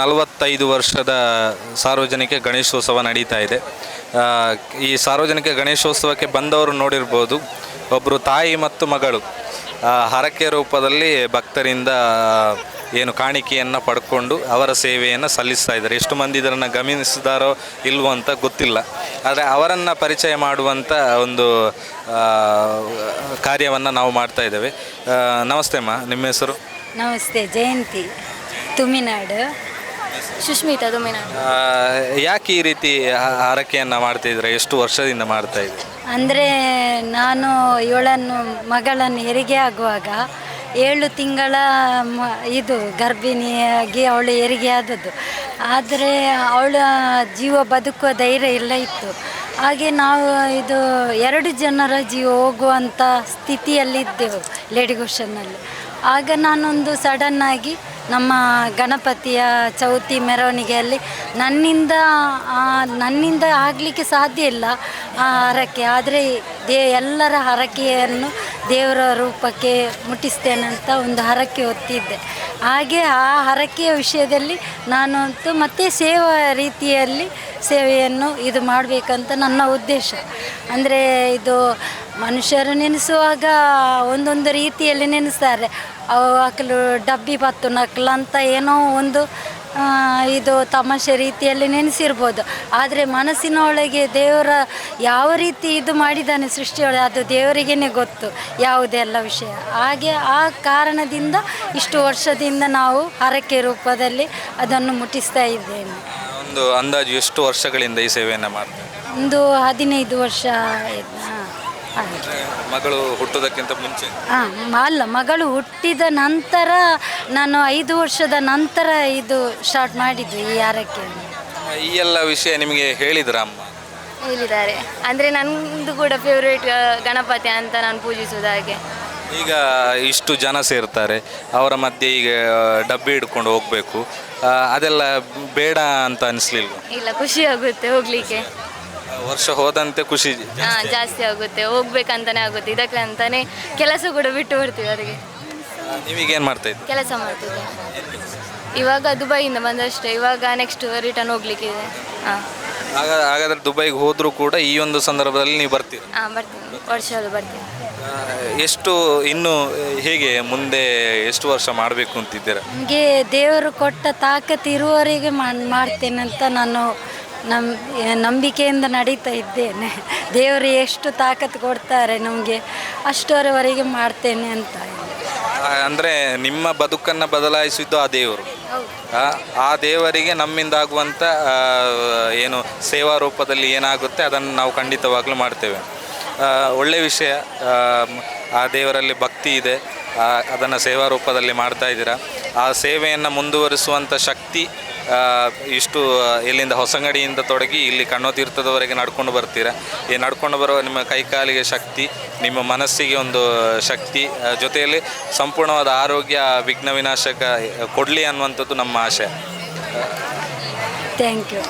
ನಲವತ್ತೈದು ವರ್ಷದ ಸಾರ್ವಜನಿಕ ಗಣೇಶೋತ್ಸವ ನಡೀತಾ ಇದೆ. ಈ ಸಾರ್ವಜನಿಕ ಗಣೇಶೋತ್ಸವಕ್ಕೆ ಬಂದವರು ನೋಡಿರ್ಬೋದು ಒಬ್ಬರು ತಾಯಿ ಮತ್ತು ಮಗಳು. ಹರಕೆ ರೂಪದಲ್ಲಿ ಭಕ್ತರಿಂದ ಏನು ಕಾಣಿಕೆಯನ್ನು ಪಡ್ಕೊಂಡು ಅವರ ಸೇವೆಯನ್ನು ಸಲ್ಲಿಸ್ತಾ ಇದ್ದಾರೆ. ಎಷ್ಟು ಮಂದಿ ಇದನ್ನು ಗಮನಿಸಿದಾರೋ ಇಲ್ವೋ ಅಂತ ಗೊತ್ತಿಲ್ಲ. ಆದರೆ ಅವರನ್ನು ಪರಿಚಯ ಮಾಡುವಂಥ ಒಂದು ಕಾರ್ಯವನ್ನು ನಾವು ಮಾಡ್ತಾ ಇದ್ದೇವೆ. ನಮಸ್ತೆ ಅಮ್ಮ, ನಿಮ್ಮ ಹೆಸರು? ನಮಸ್ತೆ, ಜಯಂತಿ, ತುಮಿನಾಡು. ಸುಷ್ಮಿತಾ ದುಮಿನ ಆ, ಯಾಕೆ ಈ ರೀತಿ ಹ- ಹರಕೆಯನ್ನು ಮಾಡ್ತಾ ಇದ್ರೆ ಎಷ್ಟು ವರ್ಷದಿಂದ ಮಾಡ್ತಾ ಇದ್ದೀರಿ? ಅಂದರೆ ನಾನು ಇವಳನ್ನು ಮಗಳನ್ನು ಹೆರಿಗೆ ಆಗುವಾಗ ಏಳು ತಿಂಗಳ ಮ ಇದು ಗರ್ಭಿಣಿಯಾಗಿ ಅವಳು ಹೆರಿಗೆ ಆದದ್ದು. ಆದರೆ ಅವಳ ಜೀವ ಬದುಕುವ ಧೈರ್ಯ ಇಲ್ಲ ಇತ್ತು. ಹಾಗೆ ನಾವು ಇದು ಎರಡು ಜನರ ಜೀವ ಹೋಗುವಂಥ ಸ್ಥಿತಿಯಲ್ಲಿದ್ದೆವು ಲೇಡಿಗೋಷನ್ನಲ್ಲಿ ಆಗ ನಾನೊಂದು ಸಡನ್ನಾಗಿ ನಮ್ಮ ಗಣಪತಿಯ ಚೌತಿ ಮೆರವಣಿಗೆಯಲ್ಲಿ ನನ್ನಿಂದ ನನ್ನಿಂದ ಆಗಲಿಕ್ಕೆ ಸಾಧ್ಯ ಇಲ್ಲ, ಆ ಹರಕೆ. ಆದರೆ ದೇ, ಎಲ್ಲರ ಹರಕೆಯನ್ನು ದೇವರ ರೂಪಕ್ಕೆ ಮುಟ್ಟಿಸ್ತೇನಂತ ಒಂದು ಹರಕೆ ಹೊತ್ತಿದ್ದೆ. ಹಾಗೆ ಆ ಹರಕೆಯ ವಿಷಯದಲ್ಲಿ ನಾನಂತೂ ಅಂತೂ ಮತ್ತೆ ಸೇವಾ ರೀತಿಯಲ್ಲಿ ಸೇವೆಯನ್ನು ಇದು ಮಾಡಬೇಕಂತ ನನ್ನ ಉದ್ದೇಶ. ಅಂದರೆ ಇದು ಮನುಷ್ಯರು ನೆನೆಸುವಾಗ ಒಂದೊಂದು ರೀತಿಯಲ್ಲಿ ನೆನೆಸ್ತಾರೆ. ಅವು ಅಕಲು ಡಬ್ಬಿ ಪತ್ತು ನಕಲು ಅಂತ ಏನೋ ಒಂದು ಇದು ತಮಾಷೆ ರೀತಿಯಲ್ಲಿ ನೆನೆಸಿರ್ಬೋದು. ಆದರೆ ಮನಸ್ಸಿನ ಒಳಗೆ ದೇವರ ಯಾವ ರೀತಿ ಇದು ಮಾಡಿದ್ದಾನೆ ಸೃಷ್ಟಿಯೊಳಗೆ ಅದು ದೇವರಿಗೇ ಗೊತ್ತು ಯಾವುದೆಲ್ಲ ವಿಷಯ. ಹಾಗೆ ಆ ಕಾರಣದಿಂದ ಇಷ್ಟು ವರ್ಷದಿಂದ ನಾವು ಹರಕೆ ರೂಪದಲ್ಲಿ ಅದನ್ನು ಮುಟ್ಟಿಸ್ತಾ ಇದ್ದೇನೆ. ಒಂದು ಅಂದಾಜು ಎಷ್ಟು ವರ್ಷಗಳಿಂದ ಈ ಸೇವೆಯನ್ನು ಮಾಡ್ತಾರೆ ಒಂದು ಹದಿನೈದು ವರ್ಷ ಮಗಳು ಹುಟ್ಟೋದಕ್ಕಿಂತ ಮುಂಚೆ? ಹಾಂ ಅಲ್ಲ ಮಗಳು ಹುಟ್ಟಿದ ನಂತರ ನಾನು ಐದು ವರ್ಷದ ನಂತರ ಇದು ಸ್ಟಾರ್ಟ್ ಮಾಡಿದ್ವಿ ಈ ಆರಕ್ಕೆ. ಈ ಎಲ್ಲ ವಿಷಯ ನಿಮಗೆ ಹೇಳಿದ್ರ ಅಮ್ಮ? ಹೇಳಿದ್ದಾರೆ. ಅಂದರೆ ನನ್ನದು ಕೂಡ ಫೇವ್ರೇಟ್ ಗಣಪತಿ ಅಂತ ನಾನು ಪೂಜಿಸೋದು ಹಾಗೆ. ಈಗ ಇಷ್ಟು ಜನ ಸೇರ್ತಾರೆ ಅವರ ಮಧ್ಯೆ ಈಗ ಡಬ್ಬಿ ಹಿಡ್ಕೊಂಡು ಹೋಗಬೇಕು. ಅದೆಲ್ಲ ಬೇಡ ಅಂತ ಅನಿಸ್ಲಿಲ್ಲ ಇಲ್ಲ ಖುಷಿ ಆಗುತ್ತೆ ಹೋಗ್ಲಿಕ್ಕೆ. ವರ್ಷ ಹೋದಂತೆ ಖುಷಿ. ಹಾಂ ಜಾಸ್ತಿ ಆಗುತ್ತೆ. ಹೋಗ್ಬೇಕಂತಾನೆ ಆಗುತ್ತೆ. ಇದಕ್ಕೆ ಅಂತಾನೆ ಕೆಲಸ ಕೂಡ ಬಿಟ್ಟು ಬರ್ತೀವಿ ಅವರಿಗೆ. ನೀವೀಗೇನು ಮಾಡ್ತಾ ಇದ್ದೀರಿ? ಕೆಲಸ ಮಾಡ್ತೀವಿ ಇವಾಗ ದುಬೈಯಿಂದ ಬಂದಷ್ಟೇ. ಇವಾಗ ನೆಕ್ಸ್ಟ್ ರಿಟರ್ನ್ ಹೋಗ್ಲಿಕ್ಕಿದೆ ಹಾಂ. ಆಗ ಹಾಗಾದ್ರೆ ದುಬೈಗೆ ಹೋದರೂ ಕೂಡ ಈ ಒಂದು ಸಂದರ್ಭದಲ್ಲಿ ನೀವು ಬರ್ತೀರಿ. ಹಾಂ ಬರ್ತೀನಿ. ವರ್ಷ ಬರ್ತೀನಿ. ಆ, ಎಷ್ಟು ಇನ್ನು ಹೇಗೆ ಮುಂದೆ ಎಷ್ಟು ವರ್ಷ ಮಾಡಬೇಕು ಅಂತಿದ್ದೀರಾ? ನಿಮಗೆ ದೇವರು ಕೊಟ್ಟ ತಾಕತ್ತು ಇರುವವರೆಗೆ ಮಾಡ್- ಅಂತ ನಾನು ನಮ್ ನಂಬಿಕೆಯಿಂದ ನಡೀತಾ ಇದ್ದೇನೆ. ದೇವರು ಎಷ್ಟು ತಾಕತ್ತು ಕೊಡ್ತಾರೆ ನಮಗೆ ಅಷ್ಟರವರೆಗೆ ಮಾಡ್ತೇನೆ ಅಂತ ಅಂದರೆ ನಿಮ್ಮ ಬದುಕನ್ನು ಬದಲಾಯಿಸಿದ್ದು ಆ ದೇವರು. ಆ, ದೇವರಿಗೆ ನಮ್ಮಿಂದ ಆಗುವಂಥ ಏನು ಸೇವಾ ರೂಪದಲ್ಲಿ ಏನಾಗುತ್ತೆ ಅದನ್ನು ನಾವು ಖಂಡಿತವಾಗ್ಲೂ ಮಾಡ್ತೇವೆ. ಒಳ್ಳೆಯ ವಿಷಯ ಆ, ದೇವರಲ್ಲಿ ಭಕ್ತಿ ಇದೆ ಅದನ್ನು ಸೇವಾ ರೂಪದಲ್ಲಿ ಮಾಡ್ತಾ ಇದ್ದೀರಾ. ಆ ಸೇವೆಯನ್ನು ಮುಂದುವರಿಸುವಂಥ ಶಕ್ತಿ ಇಷ್ಟು ಇಲ್ಲಿಂದ ಹೊಸಂಗಡಿಯಿಂದ ತೊಡಗಿ ಇಲ್ಲಿ ಕಣ್ಣೋತೀರ್ಥದವರೆಗೆ ನಡ್ಕೊಂಡು ಬರ್ತೀರಾ? ಈ ನಡ್ಕೊಂಡು ಬರುವ ನಿಮ್ಮ ಕೈಕಾಲಿಗೆ ಶಕ್ತಿ, ನಿಮ್ಮ ಮನಸ್ಸಿಗೆ ಒಂದು ಶಕ್ತಿ ಜೊತೆಯಲ್ಲಿ ಸಂಪೂರ್ಣವಾದ ಆರೋಗ್ಯ, ವಿಘ್ನ ವಿನಾಶಕ ಕೊಡಲಿ ಅನ್ನುವಂಥದ್ದು ನಮ್ಮ ಆಶೆ ಥ್ಯಾಂಕ್ ಯು